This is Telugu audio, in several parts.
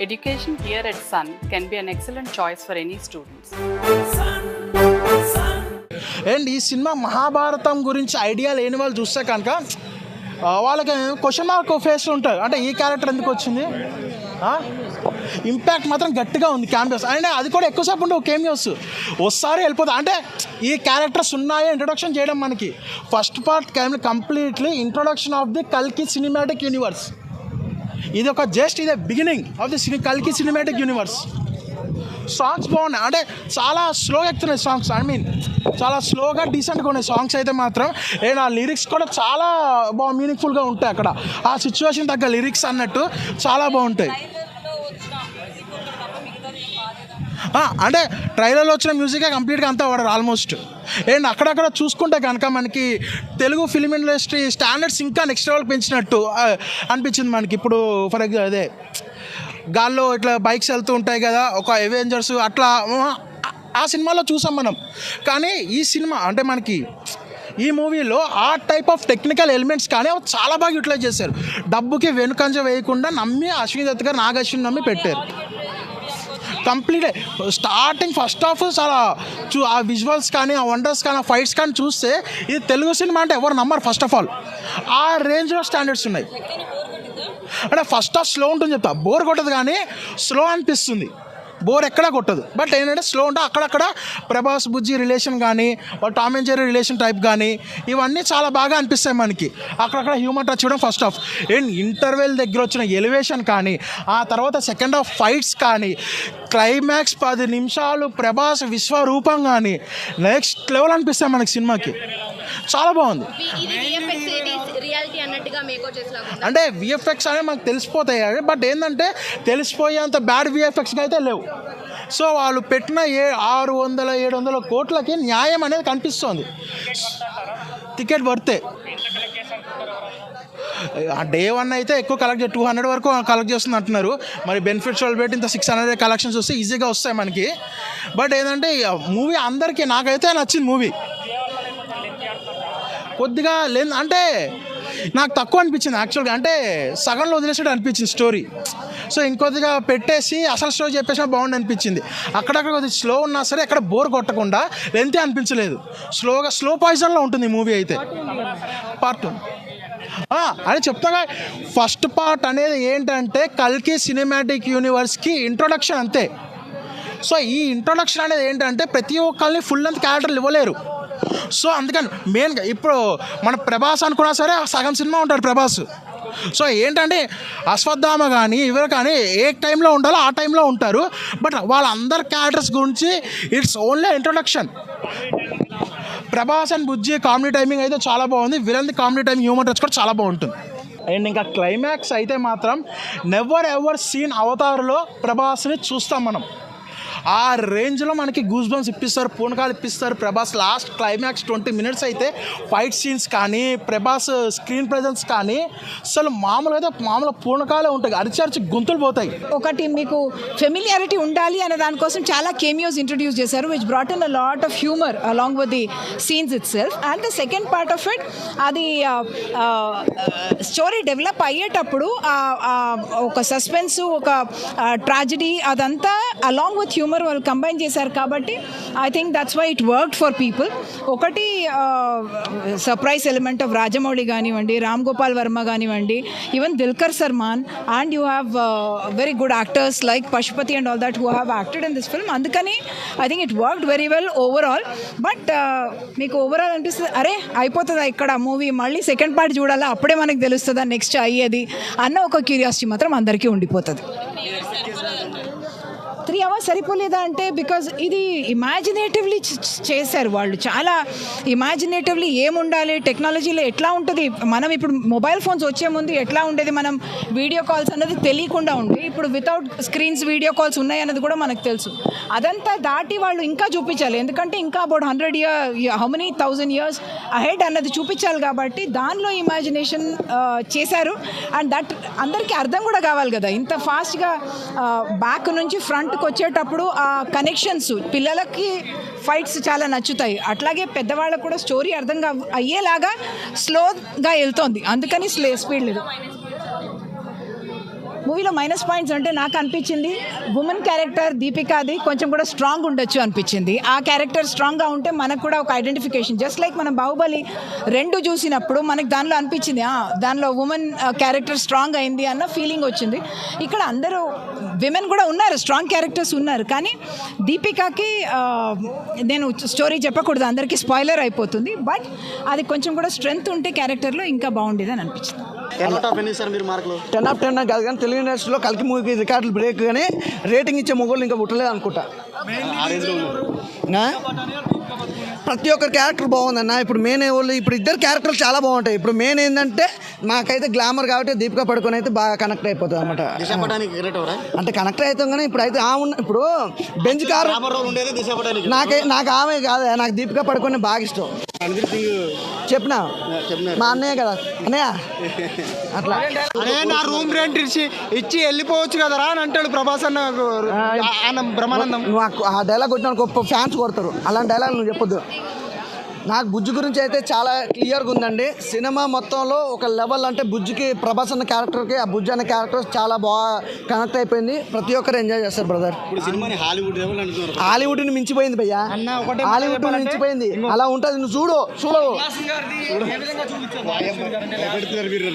Education here at Sun can be an excellent choice for any students. And ఈ సినిమా మహాభారతం గురించి ఐడియా లేని వాళ్ళు చూస్తే కనుక వాళ్ళకి క్వశ్చన్ మార్క్ ఫేస్ ఉంటుంది అంటే ఈ క్యారెక్టర్ ఎందుకు వచ్చింది? ఇంపాక్ట్ మాత్రం గట్టిగా ఉంది క్యామియోస్ అండ్ అది కూడా ఎక్కువసేపు ఉండవు కేమియోస్ ఒకసారి వెళ్ళిపోతుంది అంటే ఈ క్యారెక్టర్స్ ఉన్నాయో ఇంట్రొడక్షన్ చేయడం మనకి. First part completely introduction of the కల్కి సినిమాటిక్ యూనివర్స్ ఇది ఒక జస్ట్ ఇదే బిగినింగ్ ఆఫ్ ది సినీ కల్కి సినిమాటిక్ యూనివర్స్ సాంగ్స్ బాగున్నాయి. అంటే చాలా స్లోగా ఎక్కుతున్నాయి సాంగ్స్ ఐ మీన్ చాలా స్లోగా డీసెంట్గా ఉన్నాయి సాంగ్స్ అయితే మాత్రం. అండ్ ఆ లిరిక్స్ కూడా చాలా బాగా మీనింగ్ఫుల్గా ఉంటాయి అక్కడ. ఆ సిచ్యువేషన్ తగ్గ లిరిక్స్ అన్నట్టు చాలా బాగుంటాయి ఆ, అంటే ట్రైలర్లో వచ్చిన మ్యూజికే కంప్లీట్గా అంతా వాడారు ఆల్మోస్ట్. అండ్ అక్కడక్కడ చూసుకుంటే కనుక మనకి తెలుగు ఫిలిం ఇండస్ట్రీ స్టాండర్డ్స్ ఇంకా నెక్స్ట్ లెవెల్ పెంచినట్టు అనిపించింది మనకి. ఇప్పుడు ఫర్ ఎగ్జాంపుల్ అదే గాల్లో ఇట్లా బైక్స్ వెళ్తూ ఉంటాయి కదా ఒక ఎవెంజర్స్ అట్లా ఆ, సినిమాలో చూసాం మనం. కానీ ఈ సినిమా అంటే మనకి ఈ మూవీలో ఆ టైప్ ఆఫ్ టెక్నికల్ ఎలిమెంట్స్ కానీ చాలా బాగా యూటిలైజ్ చేశారు. డబ్బుకి వెనుకంజ వేయకుండా నమ్మి అశ్విని దత్ గారు నాగశ్విని నమ్మి పెట్టారు. కంప్లీట్ స్టార్టింగ్ ఫస్ట్ హాఫ్ చాలా చూ ఆ విజువల్స్ కానీ ఆ వండర్స్ కానీ ఆ ఫైట్స్ కానీ చూస్తే ఇది తెలుగు సినిమా అంటే ఎవరు నమ్మరు ఫస్ట్ ఆఫ్ ఆల్ ఆ రేంజ్లో స్టాండర్డ్స్ ఉన్నాయి. అంటే ఫస్ట్ హాఫ్ స్లో ఉంటుంది చెప్తా. బోర్ కొట్టదు కానీ స్లో అనిపిస్తుంది. బోర్ ఎక్కడా కొట్టదు. బట్ ఏంటంటే స్లో ఉంటే. అక్కడక్కడ ప్రభాస్ బుజ్జి రిలేషన్ కానీ Tom and Jerry relation type కానీ ఇవన్నీ చాలా బాగా అనిపిస్తాయి మనకి. అక్కడక్కడ హ్యూమన్ టచ్ ఇవ్వడం ఫస్ట్ ఆఫ్ అండ్ ఇంటర్వెల్ దగ్గర వచ్చిన ఎలివేషన్ కానీ ఆ తర్వాత సెకండ్ హాఫ్ ఫైట్స్ కానీ క్లైమాక్స్ పది నిమిషాలు ప్రభాస్ విశ్వరూపం కానీ నెక్స్ట్ లెవెల్ అనిపిస్తాయి మనకి సినిమాకి. చాలా బాగుంది. రియాలిటీ అన్నట్టుగా మేకో చేసేలాగా అంటే విఎఫ్ఎక్స్ అనేవి మనకు తెలిసిపోతాయి బట్ ఏంటంటే తెలిసిపోయేంత బ్యాడ్ విఎఫ్ఎక్స్ అయితే లేవు. సో వాళ్ళు పెట్టిన ఏ ఆరు వందల ఏడు వందల కోట్లకి న్యాయం అనేది కనిపిస్తోంది. టికెట్ పడితే డే వన్ అయితే ఎక్కువ కలెక్ట్ టూ హండ్రెడ్ వరకు కలెక్ట్ చేస్తుంది అంటున్నారు. మరి బెనిఫిట్స్ వాళ్ళు పెట్టి ఇంత సిక్స్ హండ్రెడ్ కలెక్షన్స్ వస్తే ఈజీగా వస్తాయి మనకి. బట్ ఏంటంటే మూవీ అందరికీ నాకైతే నచ్చింది మూవీ కొద్దిగా లేదు అంటే నాకు తక్కువ అనిపించింది యాక్చువల్గా అంటే సగంలో వదిలేసినట్టు అనిపించింది స్టోరీ సో ఇంకొద్దిగా పెట్టేసి అసలు స్టోరీ చెప్పేసినా బాగుండి అనిపించింది. అక్కడక్కడ కొద్దిగా స్లో ఉన్నా సరే ఎక్కడ బోర్ కొట్టకుండా లెంతే అనిపించలేదు. స్లోగా స్లో పాయిజన్లో ఉంటుంది మూవీ అయితే. పార్ట్ అని చెప్తాగా ఫస్ట్ పార్ట్ అనేది ఏంటంటే కల్కి సినిమాటిక్ యూనివర్స్కి ఇంట్రొడక్షన్ అంతే. సో ఈ ఇంట్రొడక్షన్ అనేది ఏంటంటే ప్రతి ఒక్కరిని ఫుల్ అంత క్యారెక్టర్లు ఇవ్వలేరు. సో అందుకని మెయిన్గా ఇప్పుడు మన ప్రభాస్ అనుకున్నా సరే సగం సినిమా ఉంటాడు ప్రభాస్. సో ఏంటంటే అశ్వత్థామ కానీ ఎవరు కానీ ఏ టైంలో ఉండాలో ఆ టైంలో ఉంటారు. బట్ వాళ్ళందరి క్యారెక్టర్స్ గురించి it's only introduction. Prabhas and Bujji comedy timing అయితే చాలా బాగుంది. విలన్ది కామెడీ టైమింగ్ హ్యూమన్ టచ్ కూడా చాలా బాగుంటుంది. అండ్ ఇంకా క్లైమాక్స్ అయితే మాత్రం నెవర్ ఎవర్ సీన్ అవతారులో ప్రభాస్ని చూస్తాం మనం. ఆ రేంజ్లో మనకి గూస్ బంప్స్ ఇప్పిస్తారు పూనకాలు ఇప్పిస్తారు. Prabhas last climax twenty minutes అయితే ఫైట్ సీన్స్ కానీ ప్రభాస్ స్క్రీన్ ప్రజెన్స్ కానీ అసలు మామూలుగా అయితే మామూలు పూనకాలే ఉంటాయి. అరిచి అరిచి గొంతులు పోతాయి. ఒకటి మీకు ఫెమిలియారిటీ ఉండాలి అనే దానికోసం చాలా కేమియోస్ ఇంట్రడ్యూస్ చేశారు which brought in a lot of humour along with the scenes itself and the second part of it అది స్టోరీ డెవలప్ అయ్యేటప్పుడు ఒక సస్పెన్స్ ఒక ట్రాజిడీ అదంతా అలాంగ్ విత్ హ్యూమర్ వాళ్ళు కంబైన్ చేశారు కాబట్టి I think that's why it work for people ఒకటి సర్ప్రైజ్ ఎలిమెంట్ ఆఫ్ రాజమౌళి కానివ్వండి రామ్ గోపాల్ వర్మ కానివ్వండి even Dulquer Salmaan and you have very good actors like Pashupathi and all that who have acted in this film అందుకని I think it worked very well overall but మీకు ఓవరాల్ అనిపిస్తుంది అరే అయిపోతుందా ఇక్కడ మూవీ మళ్ళీ సెకండ్ పార్ట్ చూడాలా? అప్పుడే మనకి తెలుస్తుందా నెక్స్ట్ అయ్యేది? అన్న ఒక క్యూరియాసిటీ మాత్రం అందరికీ ఉండిపోతుంది. త్రీ అవర్స్ సరిపోలేదా అంటే బికాజ్ ఇది ఇమాజినేటివ్లీ చేశారు వాళ్ళు. చాలా ఇమాజినేటివ్లీ ఏముండాలి టెక్నాలజీలో ఎట్లా ఉంటుంది? మనం ఇప్పుడు మొబైల్ ఫోన్స్ వచ్చే ముందు ఎట్లా ఉండేది? మనం వీడియో కాల్స్ అన్నది తెలియకుండా ఉండే. ఇప్పుడు వితౌట్ స్క్రీన్స్ వీడియో కాల్స్ ఉన్నాయి అన్నది కూడా మనకు తెలుసు. అదంతా దాటి వాళ్ళు ఇంకా చూపించాలి. ఎందుకంటే ఇంకా about hundred year how many thousand years ahead అన్నది చూపించాలి కాబట్టి దానిలో ఇమాజినేషన్ చేశారు. అండ్ దట్ అందరికీ అర్థం కూడా కావాలి కదా. ఇంత ఫాస్ట్గా బ్యాక్ నుంచి ఫ్రంట్కి వచ్చేటప్పుడు ఆ కనెక్షన్స్ పిల్లలకి ఫైట్స్ చాలా నచ్చుతాయి. అట్లాగే పెద్దవాళ్ళకు కూడా స్టోరీ అర్థం అయ్యేలాగా స్లోగా వెళ్తోంది. అందుకని స్లో స్పీడ్ లేదు. మూవీలో మైనస్ పాయింట్స్ అంటే నాకు అనిపించింది. ఉమెన్ క్యారెక్టర్ దీపికాది కొంచెం కూడా స్ట్రాంగ్ ఉండొచ్చు అనిపించింది. ఆ క్యారెక్టర్ స్ట్రాంగ్గా ఉంటే మనకు కూడా ఒక ఐడెంటిఫికేషన్ జస్ట్ లైక్ మనం బాహుబలి రెండు చూసినప్పుడు మనకి దానిలో అనిపించింది దానిలో ఉమెన్ క్యారెక్టర్ స్ట్రాంగ్ అయింది అన్న ఫీలింగ్ వచ్చింది. ఇక్కడ అందరూ విమెన్ కూడా ఉన్నారు స్ట్రాంగ్ క్యారెక్టర్స్ ఉన్నారు. కానీ దీపికాకి నేను స్టోరీ చెప్పకూడదు అందరికీ స్పాయిలర్ అయిపోతుంది. బట్ అది కొంచెం కూడా స్ట్రెంగ్త్ ఉంటే క్యారెక్టర్లో ఇంకా బాగుండేది అని అనిపించింది. టెన్ ఆఫ్ టెన్ కాదు కానీ తెలుగు ఇండస్ట్రీలో కలికి మూవీకి రికార్డులు బ్రేక్ కానీ రేటింగ్ ఇచ్చే మొగోళ్ళు ఇంకా పుట్టలేదు అనుకుంటా ఆ రేంజ్లో ఉన్నారు నా? ప్రతి ఒక్కరి క్యారెక్టర్ బాగుందన్న. ఇప్పుడు మెయిన్ వాళ్ళు ఇప్పుడు ఇద్దరు క్యారెక్టర్లు చాలా బాగుంటాయి. ఇప్పుడు మెయిన్ ఏంటంటే మాకైతే గ్లామర్ కాబట్టి దీపికా పడుకొని అయితే బాగా కనెక్ట్ అయిపోతుంది అనమాట అంటే కనెక్ట్ అవుతాం కానీ ఇప్పుడు అయితే ఆ ఉన్న ఇప్పుడు బెంచ్ కారు నాకే నాకు ఆమె కాదు నాకు దీపికా పడుకొని బాగా ఇష్టం. చెప్పిన? మా అన్నయ్య కదా. అన్నయ్య? అట్లా. అరే నా రూమ్ రెంట్ ఇచ్చి ఇచ్చి వెళ్ళిపోవచ్చు కదరా అని అంటాడు ప్రభాస్ అన్న ఆయన బ్రహ్మానందం. నువ్వు ఆ- డైలాగ్ కొట్టిన గొప్ప ఫ్యాన్స్ కొడతారు. అలాంటి డైలాగ్ నువ్వు చెప్పొద్దు. నాకు బుజ్జి గురించి అయితే చాలా క్లియర్గా ఉందండి. సినిమా మొత్తంలో ఒక లెవెల్ అంటే బుజ్జికి ప్రభాస్ అన్న క్యారెక్టర్కి ఆ బుజ్జి అన్న క్యారెక్టర్ చాలా బాగా కనెక్ట్ అయిపోయింది. ప్రతి ఒక్కరు ఎంజాయ్ చేస్తారు బ్రదర్ ఇప్పుడు సినిమాని హాలీవుడ్ లెవెల్ అంటున్నారు. హాలీవుడ్ని మించిపోయింది భయ్యా. హాలీవుడ్ మించిపోయింది. అలా ఉంటుంది నువ్వు చూడు వీళ్ళు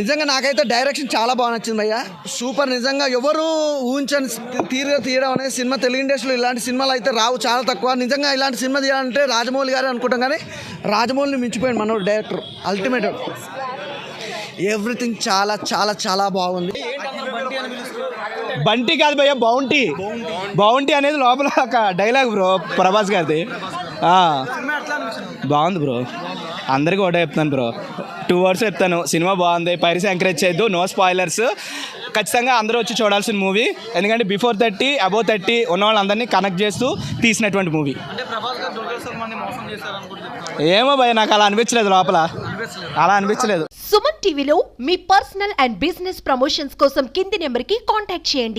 నిజంగా నాకైతే డైరెక్షన్ చాలా బాగా నచ్చింది భయ్యా. సూపర్ నిజంగా ఎవరు ఊహించని తీరుగా తీయడం అనేది సినిమా తెలుగు ఇండస్ట్రీలో ఇలాంటి సినిమాలు అయితే రావు చాలా తక్కువ. నిజంగా ఇలాంటి సినిమా తీయాలంటే రాజమౌళి గారు అనుకుంటాం కానీ రాజమౌళిని మించిపోయింది మనోడు డైరెక్టర్ అల్టిమేట్ ఎవ్రీథింగ్ చాలా చాలా చాలా బాగుంది. బంటి కాదు భయ్య బౌంటీ బౌంటీ అనేది లోపల ఒక డైలాగ్ బ్రో ప్రభాస్ గారిది. ఆ. బాగుంది బ్రో అందరికీ ఒకటే చెప్తాను బ్రో టూ వర్డ్స్ చెప్తాను. సినిమా బాగుంది. పైరసీ ఎంకరేజ్ చేయొద్దు. నో స్పాయిలర్స్ ఖచ్చితంగా అందరూ వచ్చి చూడాల్సిన మూవీ ఎందుకంటే బిఫోర్ థర్టీ అబౌవ్ థర్టీ ఉన్న వాళ్ళందరినీ కనెక్ట్ చేస్తూ తీసినటువంటి మూవీ ఏమో భయ నాకు అలా అనిపించలేదు లోపల. అలా అనిపించలేదు. సుమన్ టీవీలో మీ పర్సనల్ అండ్ బిజినెస్ ప్రమోషన్స్ కోసం కింది నెంబర్కి కాంటాక్ట్ చేయండి.